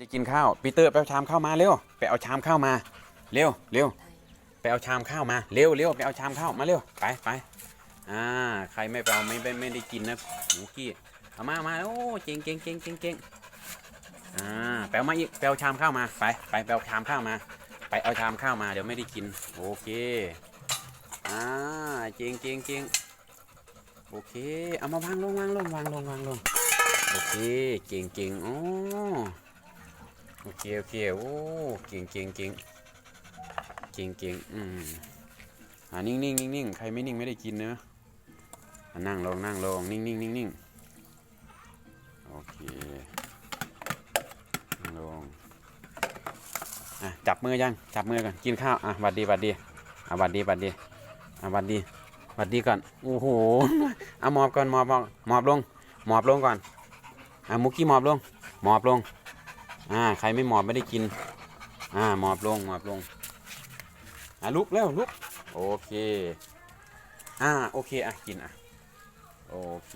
จะกินข้าวปีเตอร์ไปเอาชามข้าวมาเร็วไปเอาชามข้าวมาเร็วเร็วไปเอาชามข้าวมาเร็วเร็วไปเอาชามข้าวมาเร็วไปไปอ่าใครไม่ไปเอาไม่ไม่ไม่ได้กินนะหมูกี้เอามามาโอ้เก่งเก่งเก่งเก่งเก่งอ่าไปเอามาอีกไปเอาชามข้าวมาไปไปไปเอาชามข้าวมา ไปเอาชามข้าวมาเดี๋ยวไม่ได้กินโอเคอ่าเก่งเก่งเก่งโอเคเอามาวางลงวางลงวางลงวางลงโอเคเก่งเก่งอ้โอ คโอเคโอ้เก่งเก่งเก่งเก่งเก่งอืมอ่านิ่งนิ่งนิ่งนิ่งใครไม่นิ่งไม่ได้กินเนอะนั่งลงนั่งลงนิ่งนิ่งนิ่งนิ่งโอเคนั่งลงอะจับมือยังจับมือก่อนกินข้าวอะหวัดดีหวัดดีอะหวัดดีหวัดดีอะหวัดดีหวัดดีก่อนโอ้โหเอาหมอบก่อนหมอบหมอบหมอบลงหมอบลงก่อนอะมุกี้หมอบลงหมอบลง อ่า ใครไม่หมอบไม่ได้กิน อ่า หมอบลง หมอบลง อ่าลุกแล้วลุก โอเค อ่า โอเค อะ กินอะ โอเค